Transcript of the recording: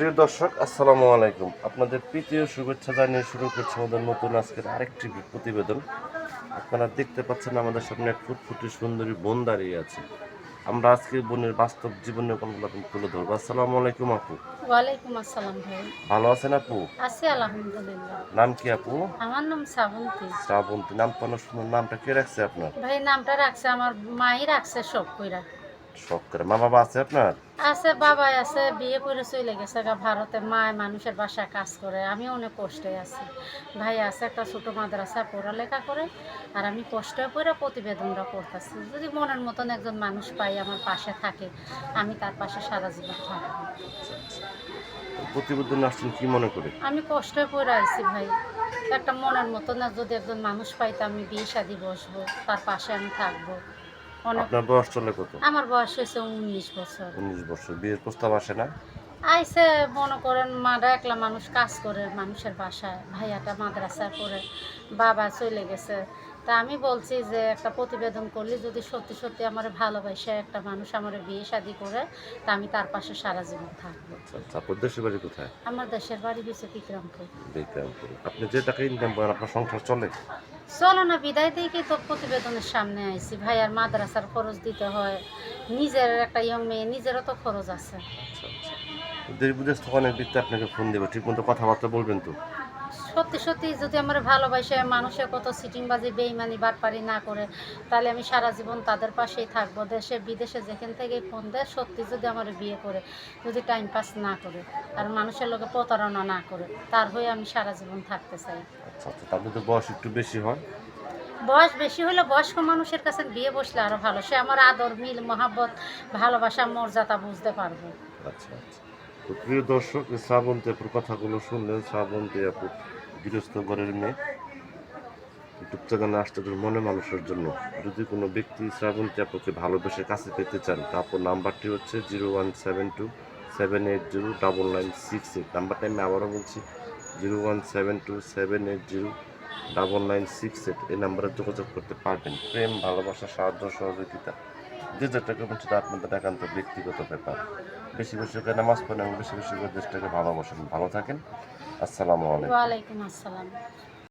প্রিয় দর্শক আসসালামু আলাইকুম। আপনাদের প্রীতীয় শুভেচ্ছা জানিয়ে শুরু করছে আমাদের নতুন আজকের আরেকটি প্রতিবেদন। আপনারা দেখতে পাচ্ছেন আমাদের সামনে এক ফুটফুটি সুন্দরী বোন দাঁড়িয়ে আছে। আমরা আজকে বোনের বাস্তব জীবনের গল্প তুলে ধরবো। আসসালামু আলাইকুম আপু। ওয়ালাইকুম আসসালাম ভাই। ভালো আছেন আপু? আছি আলহামদুলিল্লাহ। নাম কি আপু? আমার নাম শ্রাবন্তী। শ্রাবন্তী নাম তো অনেক সুন্দর নামটা কে রাখছে আপনার? ভাই নামটা রাখছে আমার মাই রাখছে সব কইরা। শখ করে মা বাবা আছে আপনার? আছে বাবাই আছে বিয়ে করে চলে গেছে গা ভারতে। মায় মানুষের বাসায় কাজ করে আমি অনেক কষ্টে আছি। ভাই আছে একটা ছোট মাদ্রাসা পড়ালেখা করে আর আমি কষ্টে করে প্রতিবেদনটা করতেছি যদি মনের মতন একজন মানুষ পাই আমার পাশে থাকে আমি তার পাশে সারা জীবন থাকব। প্রতিবেদন আসছেন কি মনে করে? আমি কষ্টে পড়ে আইছি ভাই। একটা মনের মতন যদি একজন মানুষ পাই তো আমি বিয়ে শাদি বসবো তার পাশে আমি থাকব। আপনার বয়স চলে কত? আমার বয়স হয়েছে উনিশ বছর। উনিশ বছর। বিয়ের প্রস্তাব আসে না? আইসে মনে করেন মারা একলা মানুষ কাজ করে মানুষের বাসায়। ভাইয়াটা মাদ্রাসায় পড়ে বাবা চলে গেছে। তা আমি বলছি যে একটা প্রতিবেদন করলে যদি সত্যি সত্যি আমার ভালোবাসে একটা মানুষ আমার বিয়ে শাদি করে তা আমি তার পাশে সারা জীবন থাকব। আচ্ছা আচ্ছা আপনার দেশের বাড়ি কোথায়? আমার দেশের বাড়ি হয়েছে বিক্রমপুর। বিক্রমপুর। আপনি যে টাকা ইনকাম করেন আপনার সংসার চলে? চলো না বিদায় দিয়েই তো প্রতিবেদনের সামনে আইছি। ভাই আর মাদ্রাসার খরচ দিতে হয়। নিজের একটা ইয়ং মেয়ে নিজেরও তো খরচ আছে। আচ্ছা দেশ বিদেশ থেকে অনেক ব্যক্তি আপনাকে ফোন দেবে। ঠিক মতো কথাবার্তা বলবেন তো? সত্যি সত্যি যদি আমার ভালোবাসে মানুষের কত সিটিংবাজি বেইমানি বাটপারি না করে তাহলে আমি সারা জীবন তাদের পাশেই থাকব দেশে বিদেশে যেখান থেকেই ফোন দেয় সত্যি যদি আমার বিয়ে করে যদি টাইম পাস না করে আর মানুষের লোকে প্রতারণা না করে তার হয়ে আমি সারা জীবন থাকতে চাই। আচ্ছা আচ্ছা তো বয়স একটু বেশি হয়। বয়স বেশি হলে বয়স্ক মানুষের কাছে বিয়ে বসলে আরও ভালো সে আমার আদর মিল মহাব্বত ভালোবাসা মর্যাদা বুঝতে পারবে। আচ্ছা আচ্ছা। তো প্রিয় দর্শক শ্রাবন্তী আপুর কথাগুলো শুনলেন। শ্রাবন্তী আপু গৃহস্থ ঘরের মেয়ে। চ্যানেলে আসতে মনে মানুষের জন্য। যদি কোনো ব্যক্তি শ্রাবন্তী আপুকে ভালোবেসে কাছে পেতে চান, তা আপুর নাম্বারটি হচ্ছে zero one seven two seven eight zero double nine six eight. নাম্বারটা আমি আবারও বলছি, zero one seven two seven eight zero double nine six eight. এই নাম্বারে যোগাযোগ করতে পারবেন। প্রেম, ভালোবাসা, সাহায্য, সহযোগিতা। যে যেটাকে তা আপনাদের একান্ত ব্যক্তিগত ব্যাপার। বেশি বেশি করে নামাজ পড়েন এবং বেশি বেশি করে দেশটাকে ভালোবাসেন। ভালো থাকেন। আসসালামু আলাইকুম। আসসালাম।